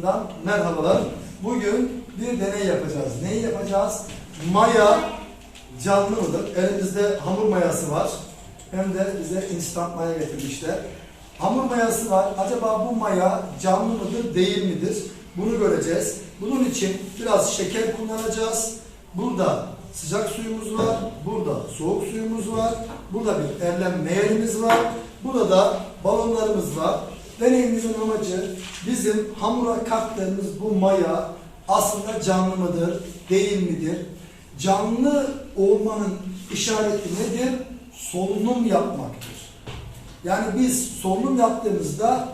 sınıfından merhabalar. Bugün bir deney yapacağız. Neyi yapacağız? Maya canlı mıdır? Elimizde hamur mayası var. Hem de bize instant maya getirmişler. Hamur mayası var. Acaba bu maya canlı mıdır, değil midir? Bunu göreceğiz. Bunun için biraz şeker kullanacağız. Burada sıcak suyumuz var. Burada soğuk suyumuz var. Burada bir erlen meğerimiz var. Burada da balonlarımız var. Deneyimizin amacı bizim hamura kattığımız bu maya aslında canlı mıdır, değil midir? Canlı olmanın işareti nedir? Solunum yapmaktır. Yani biz solunum yaptığımızda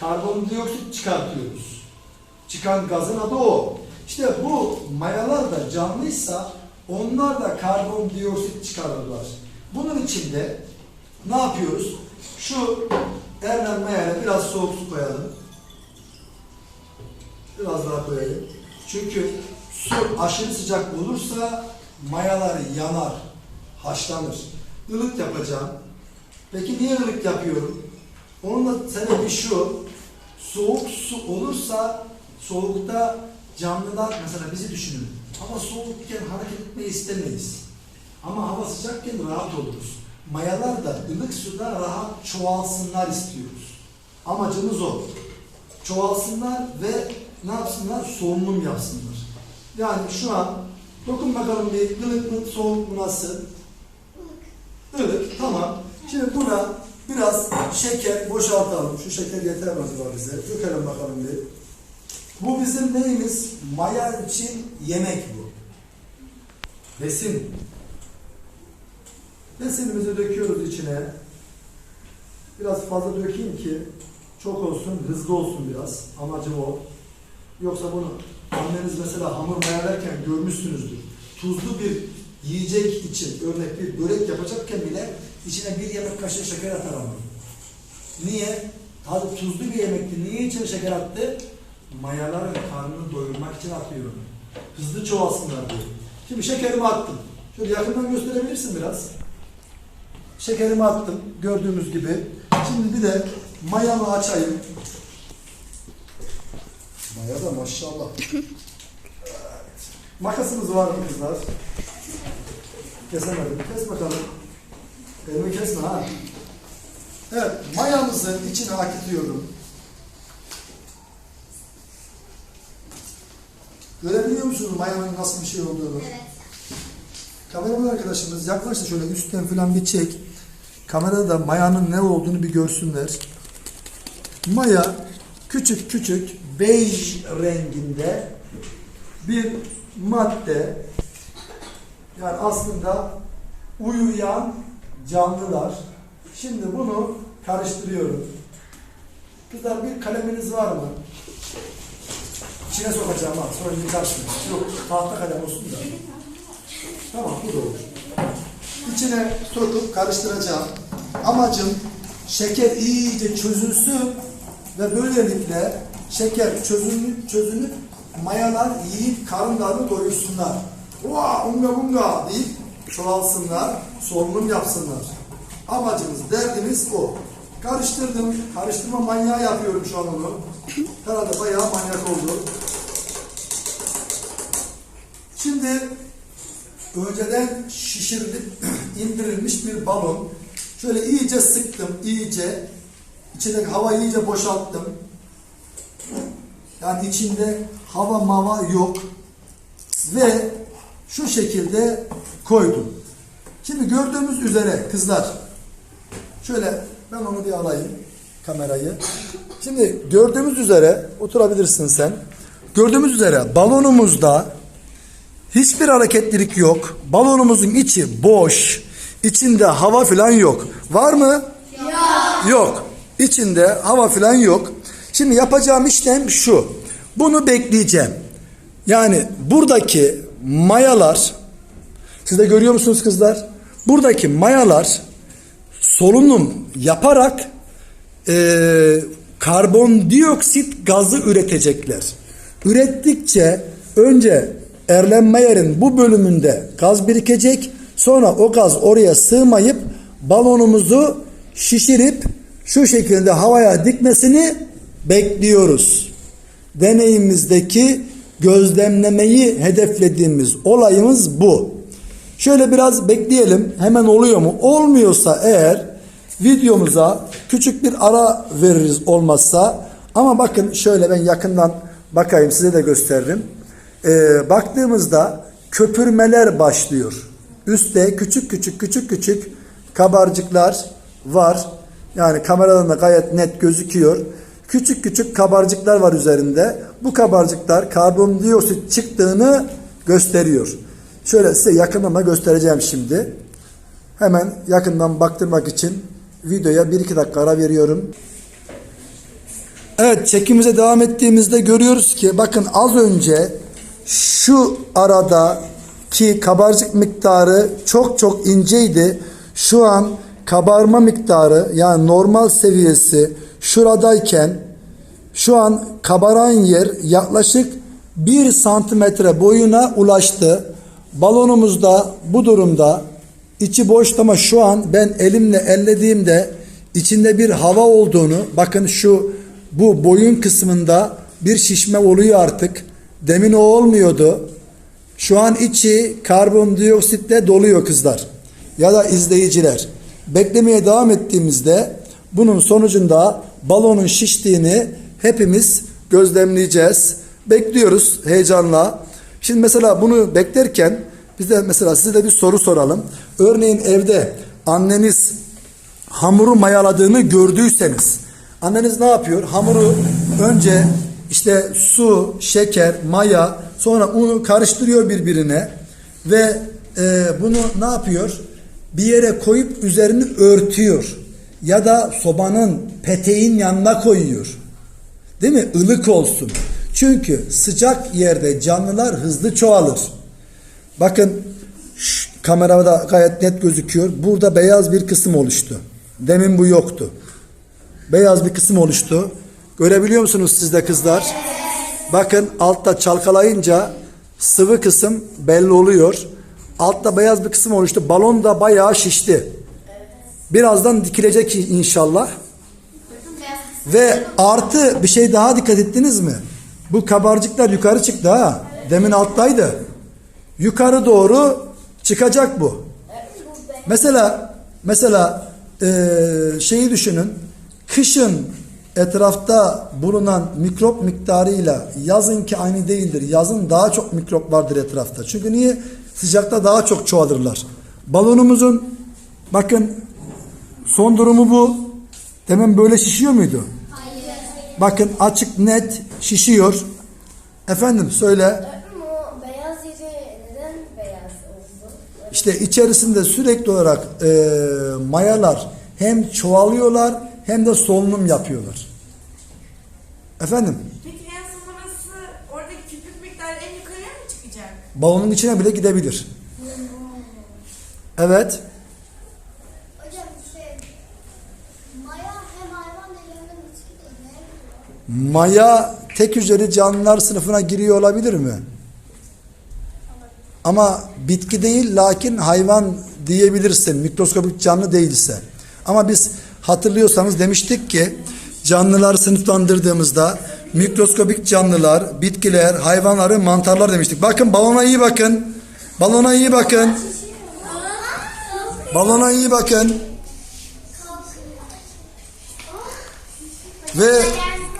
karbondioksit çıkartıyoruz. Çıkan gazın adı o. İşte bu mayalar da canlıysa onlar da karbondioksit çıkarırlar. Bunun için de ne yapıyoruz? Şu Erlen mayaya biraz soğuk su koyalım. Biraz daha koyalım. Çünkü su aşırı sıcak olursa mayalar yanar, haşlanır. Ilık yapacağım. Peki niye ılık yapıyorum? Onun da sebebi şu. Soğuk su olursa soğukta canlılar mesela bizi düşünün. Hava soğukken hareket etmeyi istemeyiz. Ama hava sıcakken rahat oluruz. Mayalar da ılık suda rahat çoğalsınlar istiyoruz. Amacımız o. Çoğalsınlar ve ne yapsınlar? Solunum yapsınlar. Yani şu an dokun bakalım bir ılık mı soğuk mu nasıl? Ilık tamam. Şimdi buna biraz şeker boşaltalım. Şu şeker yeter acaba bize? Dökelim bakalım bir. Bu bizim neyimiz? Maya için yemek bu. Besin. Besinimizi döküyoruz içine. Biraz fazla dökeyim ki çok olsun, hızlı olsun biraz. Amacım o. Yoksa bunu anneniz mesela hamur mayalarken görmüşsünüzdür. Tuzlu bir yiyecek için örnek bir börek yapacakken bile içine bir yemek kaşığı şeker atar ama. Niye? Tadı tuzlu bir yemekti. Niye içine şeker attı? Mayaların karnını doyurmak için atıyor. Hızlı çoğalsınlar diye. Şimdi şekerimi attım. Şöyle yakından gösterebilirsin biraz. Şekerimi attım gördüğümüz gibi. Şimdi bir de mayamı açayım. Maya da maşallah. Evet. Makasımız var mı kızlar? Kesemedim. Kes bakalım. Elimi kesme ha. Evet, mayamızı içine akıtıyorum. Görebiliyor musunuz mayanın nasıl bir şey olduğunu? Evet. Kameraman arkadaşımız yaklaş da şöyle üstten falan bir çek. Kamerada da mayanın ne olduğunu bir görsünler. Maya küçük küçük bej renginde bir madde. Yani aslında uyuyan canlılar. Şimdi bunu karıştırıyorum. Kızlar bir kaleminiz var mı? İçine sokacağım ha. Sonra yıkarsın. Yok tahta kalem olsun da. Tamam bu da olur. İçine sokup karıştıracağım. Amacım şeker iyice çözülsün ve böylelikle şeker çözünüp çözünüp mayalar yiyip karınlarını doyursunlar. Vaa unga bunga deyip çoğalsınlar, solunum yapsınlar. Amacımız, derdimiz o. Karıştırdım, karıştırma manyağı yapıyorum şu an onu. Herhalde bayağı manyak oldu. Şimdi önceden şişirilip indirilmiş bir balon. Şöyle iyice sıktım, iyice. İçindeki havayı iyice boşalttım. Yani içinde hava mava yok. Ve şu şekilde koydum. Şimdi gördüğümüz üzere kızlar, şöyle ben onu bir alayım kamerayı. Şimdi gördüğümüz üzere oturabilirsin sen. Gördüğümüz üzere balonumuzda Hiçbir hareketlilik yok. Balonumuzun içi boş. İçinde hava falan yok. Var mı? Yok. Yok. İçinde hava falan yok. Şimdi yapacağım işlem şu. Bunu bekleyeceğim. Yani buradaki mayalar siz de görüyor musunuz kızlar? Buradaki mayalar solunum yaparak eee karbondioksit gazı üretecekler. Ürettikçe önce Erlenmeyer'in bu bölümünde gaz birikecek. Sonra o gaz oraya sığmayıp balonumuzu şişirip şu şekilde havaya dikmesini bekliyoruz. Deneyimizdeki gözlemlemeyi hedeflediğimiz olayımız bu. Şöyle biraz bekleyelim. Hemen oluyor mu? Olmuyorsa eğer videomuza küçük bir ara veririz olmazsa. Ama bakın şöyle ben yakından bakayım size de gösteririm. Ee, baktığımızda köpürmeler başlıyor. Üstte küçük küçük küçük küçük kabarcıklar var. Yani kameradan da gayet net gözüküyor. Küçük küçük kabarcıklar var üzerinde. Bu kabarcıklar karbondioksit çıktığını gösteriyor. Şöyle size yakından da göstereceğim şimdi. Hemen yakından baktırmak için videoya 1-2 dakika ara veriyorum. Evet çekimize devam ettiğimizde görüyoruz ki bakın az önce şu arada ki kabarcık miktarı çok çok inceydi. Şu an kabarma miktarı yani normal seviyesi şuradayken şu an kabaran yer yaklaşık 1 santimetre boyuna ulaştı. Balonumuz da bu durumda içi boş ama şu an ben elimle ellediğimde içinde bir hava olduğunu bakın şu bu boyun kısmında bir şişme oluyor artık. Demin o olmuyordu. Şu an içi karbondioksitle doluyor kızlar ya da izleyiciler. Beklemeye devam ettiğimizde bunun sonucunda balonun şiştiğini hepimiz gözlemleyeceğiz. Bekliyoruz heyecanla. Şimdi mesela bunu beklerken biz de mesela size de bir soru soralım. Örneğin evde anneniz hamuru mayaladığını gördüyseniz anneniz ne yapıyor? Hamuru önce işte su, şeker, maya sonra unu karıştırıyor birbirine ve e, bunu ne yapıyor? Bir yere koyup üzerini örtüyor ya da sobanın peteğin yanına koyuyor. Değil mi? Ilık olsun. Çünkü sıcak yerde canlılar hızlı çoğalır. Bakın şu kamerada gayet net gözüküyor. Burada beyaz bir kısım oluştu. Demin bu yoktu. Beyaz bir kısım oluştu. Görebiliyor musunuz siz de kızlar? Bakın altta çalkalayınca sıvı kısım belli oluyor. Altta beyaz bir kısım oluştu. Balon da bayağı şişti. Birazdan dikilecek inşallah. Ve artı bir şey daha dikkat ettiniz mi? Bu kabarcıklar yukarı çıktı ha. Demin alttaydı. Yukarı doğru çıkacak bu. Mesela mesela eee, şeyi düşünün. Kışın etrafta bulunan mikrop miktarıyla yazınki aynı değildir. Yazın daha çok mikrop vardır etrafta. Çünkü niye? Sıcakta daha çok çoğalırlar. Balonumuzun bakın son durumu bu. Demin böyle şişiyor muydu? Bakın açık net şişiyor. Efendim söyle. İşte içerisinde sürekli olarak e, mayalar hem çoğalıyorlar hem de solunum yapıyorlar. Efendim Peki en sonrası oradaki küçük miktar en yukarıya mı çıkacak? balonun içine bile gidebilir. Evet. Hocam şey, maya hem hayvan değil hem de bitki değil. Neye giriyor? Maya tek hücreli canlılar sınıfına giriyor olabilir mi? Ama bitki değil lakin hayvan diyebilirsin mikroskopik canlı değilse. Ama biz hatırlıyorsanız demiştik ki canlılar sınıflandırdığımızda mikroskopik canlılar, bitkiler, hayvanları, mantarlar demiştik. Bakın balona iyi bakın. Balona iyi bakın. Balona iyi bakın. Ve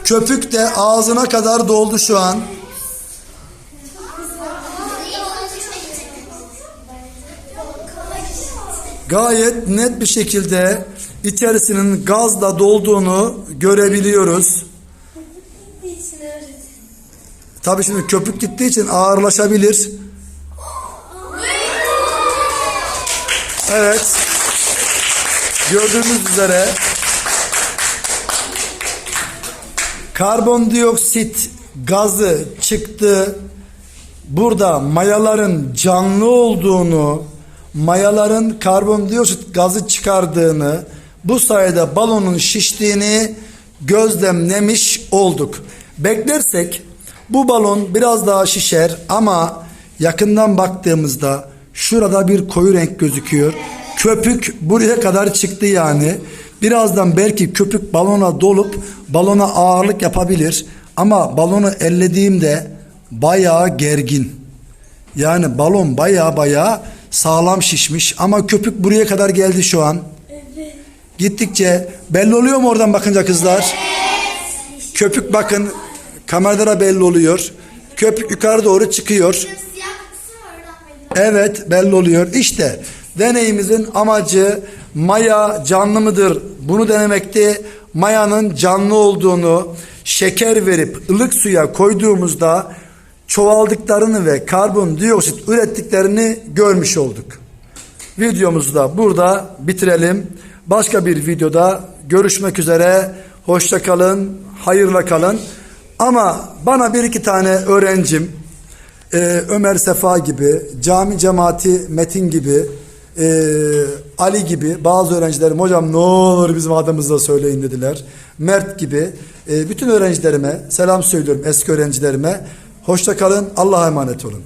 köpük de ağzına kadar doldu şu an. Gayet net bir şekilde içerisinin gazla dolduğunu görebiliyoruz. Tabii şimdi köpük gittiği için ağırlaşabilir. Evet. Gördüğünüz üzere karbondioksit gazı çıktı. Burada mayaların canlı olduğunu, mayaların karbondioksit gazı çıkardığını, bu sayede balonun şiştiğini gözlemlemiş olduk. Beklersek bu balon biraz daha şişer ama yakından baktığımızda şurada bir koyu renk gözüküyor. Köpük buraya kadar çıktı yani Birazdan belki köpük balona dolup balona ağırlık yapabilir. Ama balonu ellediğimde bayağı gergin. Yani balon bayağı bayağı sağlam şişmiş ama köpük buraya kadar geldi şu an. Gittikçe belli oluyor mu oradan bakınca kızlar? Köpük bakın kameralara belli oluyor. Köpük yukarı doğru çıkıyor. Evet belli oluyor. İşte deneyimizin amacı maya canlı mıdır? Bunu denemekti. Mayanın canlı olduğunu şeker verip ılık suya koyduğumuzda çoğaldıklarını ve karbondioksit ürettiklerini görmüş olduk. Videomuzu da burada bitirelim. Başka bir videoda görüşmek üzere. Hoşça kalın, hayırla kalın. Ama bana bir iki tane öğrencim ee, Ömer Sefa gibi, cami cemaati Metin gibi, ee, Ali gibi bazı öğrencilerim hocam ne olur bizim adımızda söyleyin dediler. Mert gibi ee, bütün öğrencilerime selam söylüyorum eski öğrencilerime. Hoşça kalın, Allah'a emanet olun.